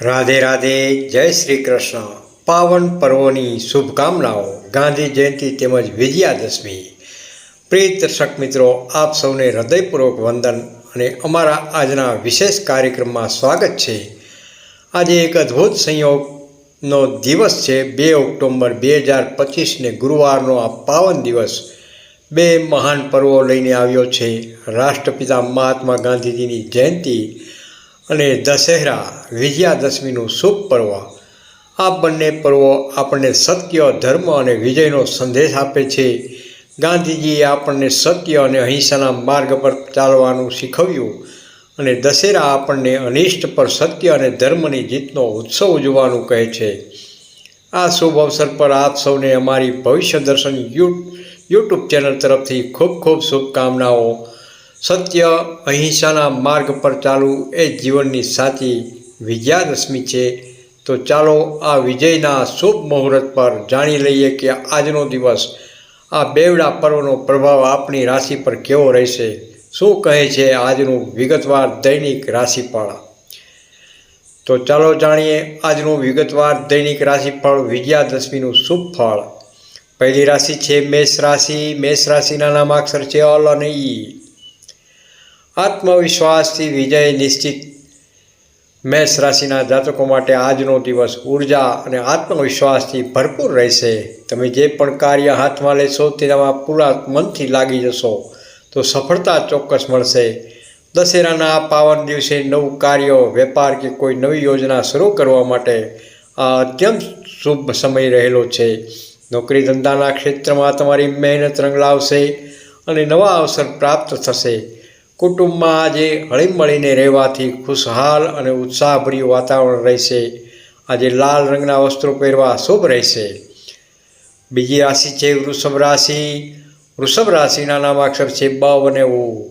રાધે રાધે, જય શ્રી કૃષ્ણ. પાવન પર્વોની શુભકામનાઓ, ગાંધી જયંતિ તેમજ વિજયાદશમી. પ્રિય દર્શક મિત્રો, આપ સૌને હૃદયપૂર્વક વંદન અને અમારા આજના વિશેષ કાર્યક્રમમાં સ્વાગત છે. આજે એક અદ્ભુત સંયોગનો દિવસ છે. બે ઓક્ટોબર બે હજાર પચીસને ગુરુવારનો આ પાવન દિવસ બે મહાન પર્વો લઈને આવ્યો છે. રાષ્ટ્રપિતા મહાત્મા ગાંધીજીની જયંતિ અને દશેરા વિજયાદશમીનું શુભ પર્વ. આ બંને પર્વો આપણને સત્ય, ધર્મ અને વિજયનો સંદેશ આપે છે. ગાંધીજીએ આપણને સત્ય અને અહિંસાના માર્ગ પર ચાલવાનું શીખવ્યું અને દશેરા આપણને અનિષ્ટ પર સત્ય અને ધર્મની જીતનો ઉત્સવ ઉજવવાનું કહે છે. આ શુભ અવસર પર આપ સૌને અમારી ભવિષ્ય દર્શન યુ યુટ્યુબ ચેનલ તરફથી ખૂબ ખૂબ શુભકામનાઓ. સત્ય અહિંસાના માર્ગ પર ચાલવું એ જીવનની સાચી વિજયાદશમી છે. તો ચાલો આ વિજયના શુભ મુહૂર્ત પર જાણી લઈએ કે આજનો દિવસ આ બેવડા પર્વનો પ્રભાવ આપણી રાશિ પર કેવો રહેશે? શું કહે છે આજનું વિગતવાર દૈનિક રાશિફળ? તો ચાલો જાણીએ આજનું વિગતવાર દૈનિક રાશિફળ વિજયાદશમીનું શુભ ફળ. પહેલી રાશિ છે મેષ રાશિ. મેષ રાશિના નામાક્ષર છે અલ અને ઈ. આત્મવિશ્વાસથી વિજય નિશ્ચિત. મેષ રાશિના જાતકો માટે આજનો દિવસ ઊર્જા અને આત્મવિશ્વાસથી ભરપૂર રહેશે. તમે જે પણ કાર્ય હાથમાં લેશો તેનામાં પૂરા મનથી લાગી જશો તો સફળતા ચોક્કસ મળશે. દશેરાના આ પાવન દિવસે નવું કાર્ય, વેપાર કે કોઈ નવી યોજના શરૂ કરવા માટે આ અત્યંત શુભ સમય રહેલો છે. નોકરી ધંધાના ક્ષેત્રમાં તમારી મહેનત રંગ લાવશે અને નવા અવસર પ્રાપ્ત થશે. કુટુંબમાં આજે હળીમળીને રહેવાથી ખુશહાલ અને ઉત્સાહભર્યું વાતાવરણ રહેશે. આજે લાલ રંગના વસ્ત્રો પહેરવા શુભ રહેશે. બીજી રાશિ છે વૃષભ રાશિ. વૃષભ રાશિના નામાક્ષર છે બ અને ઉ.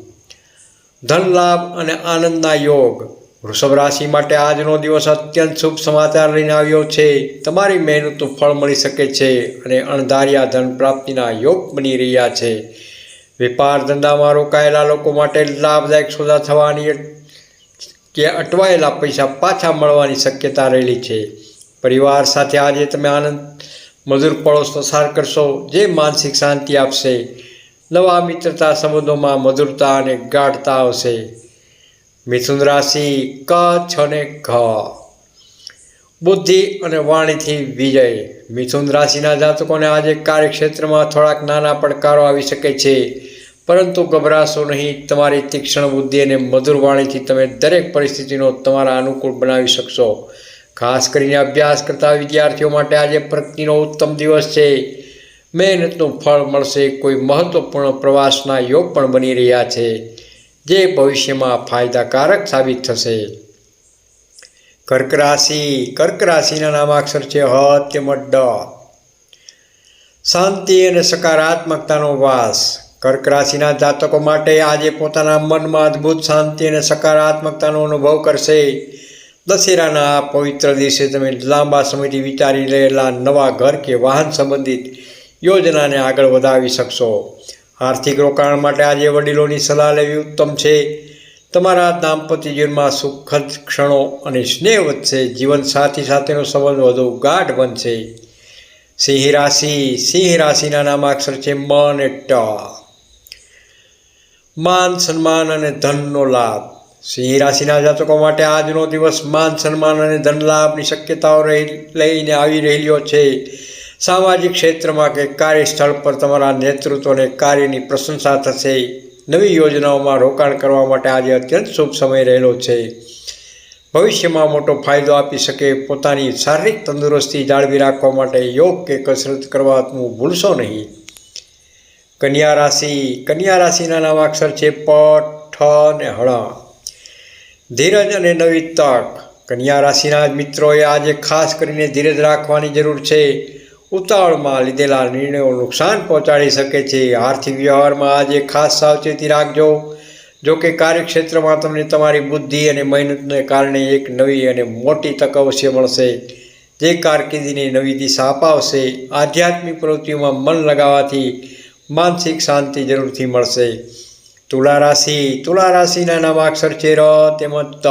ધન લાભ અને આનંદના યોગ. વૃષભ રાશિ માટે આજનો દિવસ અત્યંત શુભ સમાચાર લઈને આવ્યો છે. તમારી મહેનતનું ફળ મળી શકે છે અને અણધાર્યા ધન પ્રાપ્તિના યોગ બની રહ્યા છે. વેપાર ધંધામાં રોકાયેલા લોકો માટે લાભદાયક સોદા થવાની કે અટવાયેલા પૈસા પાછા મળવાની શક્યતા રહેલી છે. પરિવાર સાથે આજે તમે આનંદ, મધુર પળો પસાર કરશો, જે માનસિક શાંતિ આપશે. નવા મિત્રતા સંબંધોમાં મધુરતા અને ગાઢતા આવશે. મિથુન રાશિ કચ્છ અને ઘ. બુદ્ધિ અને વાણીથી વિજય. મિથુન રાશિના જાતકોને આજે કાર્યક્ષેત્રમાં થોડાક નાના પડકારો આવી શકે છે. પરંતુ ગભરાશો નહીં, તમારી તીક્ષ્ણ બુદ્ધિ અને મધુર વાણીથી તમે દરેક પરિસ્થિતિનો તમારા અનુકૂળ બનાવી શકશો. ખાસ કરીને અભ્યાસ કરતા વિદ્યાર્થીઓ માટે આજે પ્રગતિનો ઉત્તમ દિવસ છે. મહેનતનું ફળ મળશે, કોઈ મહત્વપૂર્ણ પ્રવાસના યોગ પણ બની રહ્યા છે, જે ભવિષ્યમાં ફાયદાકારક સાબિત થશે. કર્ક રાશિ, કર્ક રાશિના નામાક્ષર છે હ, તેમજ ડ. શાંતિ અને સકારાત્મકતાનો વાસ. કર્ક રાશિના જાતકો માટે આજે પોતાના મનમાં અદ્ભુત શાંતિ અને સકારાત્મકતાનો અનુભવ કરશે. દશેરાના આ પવિત્ર દિવસે તમે લાંબા સમયથી વિચારી રહેલા નવા ઘર કે વાહન સંબંધિત યોજનાને આગળ વધાવી શકશો. આર્થિક રોકાણ માટે આજે વડીલોની સલાહ લેવી ઉત્તમ છે. તમારા દાંપત્ય જીવનમાં સુખદ ક્ષણો અને સ્નેહ વધશે. જીવનસાથી સાથેનો સંબંધ વધુ ગાઢ બનશે. સિંહ રાશિ સિંહ રાશિના નામાક્ષર છે મ અને ટ. માન, સન્માન અને ધનનો લાભ. સિંહ રાશિના જાતકો માટે આજનો દિવસ માન, સન્માન અને ધન લાભની શક્યતાઓ લઈને આવી રહેલો છે. સામાજિક ક્ષેત્રમાં કે કાર્યસ્થળ પર તમારા નેતૃત્વને કાર્યની પ્રશંસા થશે. નવી યોજનાઓમાં રોકાણ કરવા માટે આજે અત્યંત શુભ સમય રહેલો છે. ભવિષ્યમાં મોટો ફાયદો આપી શકે પોતાની શારીરિક તંદુરસ્તી જાળવી રાખવા માટે યોગ કે કસરત કરવાનું ભૂલશો નહીં. કન્યા રાશિ, કન્યા રાશિના નામાક્ષર છે પ, ઠ અને હળ ધીરજ અને નવી તક. કન્યા રાશિના મિત્રોએ આજે ખાસ કરીને ધીરજ રાખવાની જરૂર છે. ઉતાવળમાં લીધેલા નિર્ણયો નુકસાન પહોંચાડી શકે છે. આર્થિક વ્યવહારમાં આજે ખાસ સાવચેતી રાખજો. જો કે કાર્યક્ષેત્રમાં તમને તમારી બુદ્ધિ અને મહેનતને કારણે એક નવી અને મોટી તક અવશ્ય મળશે. જે કારકિર્દીને નવી દિશા અપાવશે. આધ્યાત્મિક પ્રવૃત્તિઓમાં મન લગાવવાથી માનસિક શાંતિ જરૂરથી મળશે. તુલા રાશિ, તુલા રાશિના નામાક્ષર છે ર તેમજ ત.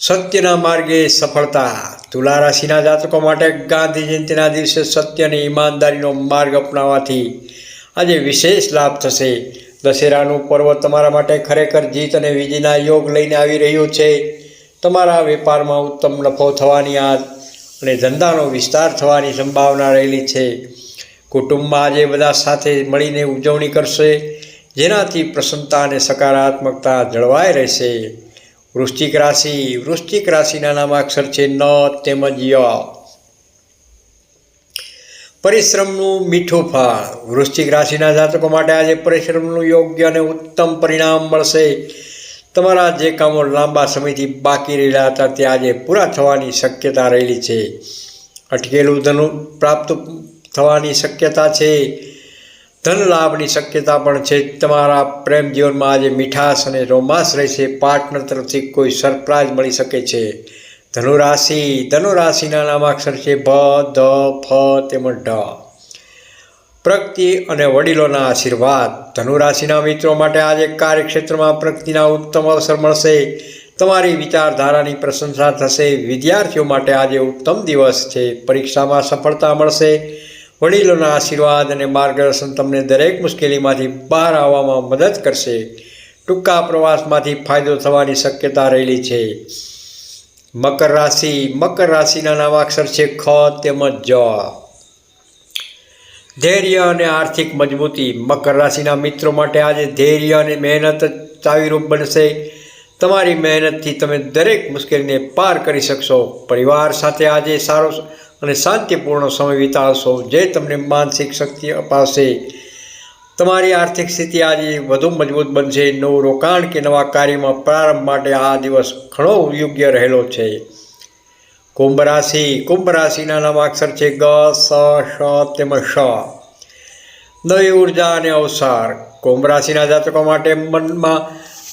સત્યના માર્ગે સફળતા. તુલા રાશિના જાતકો માટે ગાંધી જયંતિના દિવસે સત્ય અને ઈમાનદારીનો માર્ગ અપનાવવાથી આજે વિશેષ લાભ થશે. દશેરાનું પર્વ તમારા માટે ખરેખર જીત અને વિજયના યોગ લઈને આવી રહ્યું છે. તમારા વેપારમાં ઉત્તમ નફો થવાની આ અને ધંધાનો વિસ્તાર થવાની સંભાવના રહેલી છે. કુટુંબમાં આજે બધા સાથે મળીને ઉજવણી કરશે, જેનાથી પ્રસન્નતા અને સકારાત્મકતા જળવાઈ રહેશે. વૃશ્ચિક રાશિ, વૃશ્ચિક રાશિના નામાક્ષર છે ન, તેમજ ય. પરિશ્રમનું મીઠું ફળ. વૃશ્ચિક રાશિના જાતકો માટે આજે પરિશ્રમનું યોગ્ય અને ઉત્તમ પરિણામ મળશે. તમારા જે કામો લાંબા સમયથી બાકી રહેલા હતા, તે આજે પૂરા થવાની શક્યતા રહેલી છે. અટકેલું ધનુ પ્રાપ્ત થવાની શક્યતા છે. ધન લાભની શક્યતા પણ છે. તમારા પ્રેમ જીવનમાં આજે મીઠાશ અને રોમાંસ રહેશે. પાર્ટનર તરફથી કોઈ સરપ્રાઈઝ મળી શકે છે. ધનુરાશિ, ધનુરાશિના નામાક્ષર છે. ભ, ધ, ફ, તેમજ ઢ. પ્રગતિ અને વડીલોના આશીર્વાદ. ધનુરાશિના મિત્રો માટે આજે કાર્યક્ષેત્રમાં પ્રગતિના ઉત્તમ અવસર મળશે. તમારી વિચારધારાની પ્રશંસા થશે. વિદ્યાર્થીઓ માટે આજે ઉત્તમ દિવસ છે. પરીક્ષામાં સફળતા મળશે. વડીલોના આશીર્વાદ અને માર્ગદર્શન તમને દરેક મુશ્કેલીમાંથી બહાર આવવામાં મદદ કરશે. ટૂંકા પ્રવાસમાંથી ફાયદો થવાની શક્યતા રહેલી છે. મકર રાશિ, મકર રાશિના નામાક્ષર છે ખ તેમજ જ. ધૈર્ય અને આર્થિક મજબૂતી. મકર રાશિના મિત્રો માટે આજે ધૈર્ય અને મહેનત ચાવીરૂપ બનશે. તમારી મહેનતથી તમે દરેક મુશ્કેલીને પાર કરી શકશો. પરિવાર સાથે આજે સારો અને શાંતિપૂર્ણ સમય વિતાવશો. જે તમને માનસિક શક્તિ અપાશે, તમારી આર્થિક સ્થિતિ આજે વધુ મજબૂત બનશે. નવું રોકાણ કે નવા કાર્યમાં પ્રારંભ માટે આ દિવસ ઘણો યોગ્ય રહેલો છે. કુંભ રાશિ, કુંભ રાશિના નામાક્ષર છે ગ, સ શ તેમજ શ નવી ઊર્જા અને અવસાર. કુંભ રાશિના જાતકો માટે મનમાં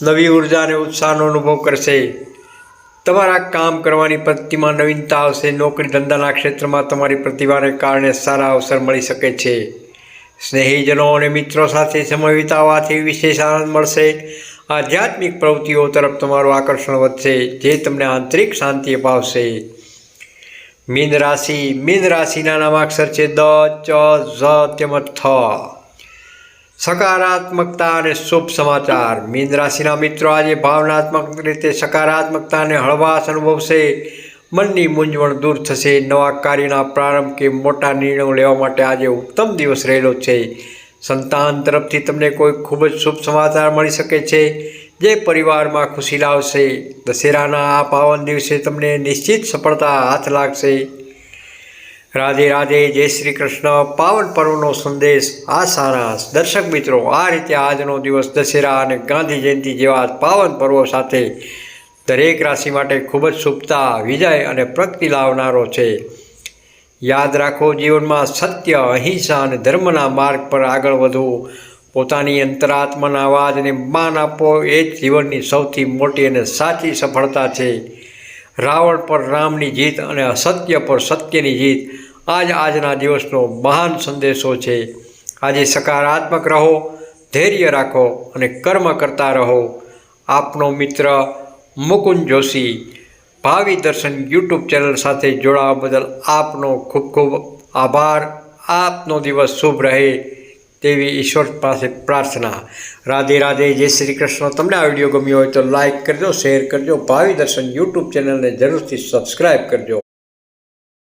નવી ઊર્જા અને ઉત્સાહનો અનુભવ કરશે. તમારા કામ કરવાની પદ્ધતિમાં નવીનતા આવશે, નોકરી ધંધાના ક્ષેત્રમાં તમારી પ્રતિભાને કારણે સારા અવસર મળી શકે છે. સ્નેહીજનો અને મિત્રો સાથે સમય વિતાવવાથી વિશેષ આનંદ મળશે. આધ્યાત્મિક પ્રવૃત્તિઓ તરફ તમારું આકર્ષણ વધશે, જે તમને આંતરિક શાંતિ અપાવશે. મીન રાશિ મીન રાશિના નામાક્ષર છે દ, ચ, ઝ તેમજ થ. સકારાત્મકતા અને શુભ સમાચાર. મીન રાશિના મિત્રો, આજે ભાવનાત્મક રીતે સકારાત્મકતા અને હળવાશ અનુભવશે. મનની મૂંઝવણ દૂર થશે. નવા કાર્યના પ્રારંભ કે મોટા નિર્ણયો લેવા માટે આજે ઉત્તમ દિવસ રહેલો છે. સંતાન તરફથી તમને કોઈ ખૂબ જ શુભ સમાચાર મળી શકે છે, જે પરિવારમાં ખુશી લાવશે. દશેરાના આ પાવન દિવસે તમને નિશ્ચિત સફળતા હાથ લાગશે. રાધે રાધે, જય શ્રી કૃષ્ણ. પાવન પર્વનો સંદેશ, આ સારાંશ. દર્શક મિત્રો, આ રીતે આજનો દિવસ દશેરા અને ગાંધી જયંતિ જેવા પાવન પર્વો સાથે દરેક રાશિ માટે ખૂબ જ શુભતા, વિજય અને પ્રગતિ લાવનારો છે. યાદ રાખો, જીવનમાં સત્ય, અહિંસા અને ધર્મના માર્ગ પર આગળ વધવું પોતાની અંતરાત્માના અવાજને માન આપવો એ જ જીવનની સૌથી મોટી અને સાચી સફળતા છે. રાવણ પર રામની જીત અને અસત્ય પર સત્યની જીત આજ આજના દિવસનો મહાન સંદેશો છે. આજે સકારાત્મક રહો, ધૈર્ય રાખો અને કર્મ કરતા રહો. આપનો મિત્ર મુકુંદ જોશી ભાવિ દર્શન યુટ્યુબ ચેનલ સાથે જોડાવા બદલ આપનો ખૂબ ખૂબ આભાર. આપનો દિવસ શુભ રહે તેવી ઈશ્વર પાસે પ્રાર્થના. રાધે રાધે, જય શ્રી કૃષ્ણ. તમને આ વીડિયો ગમ્યો હોય તો લાઈક કરજો, શેર કરજો, ભાવિ દર્શન યુટ્યુબ ચેનલને જરૂરથી સબસ્ક્રાઈબ કરજો.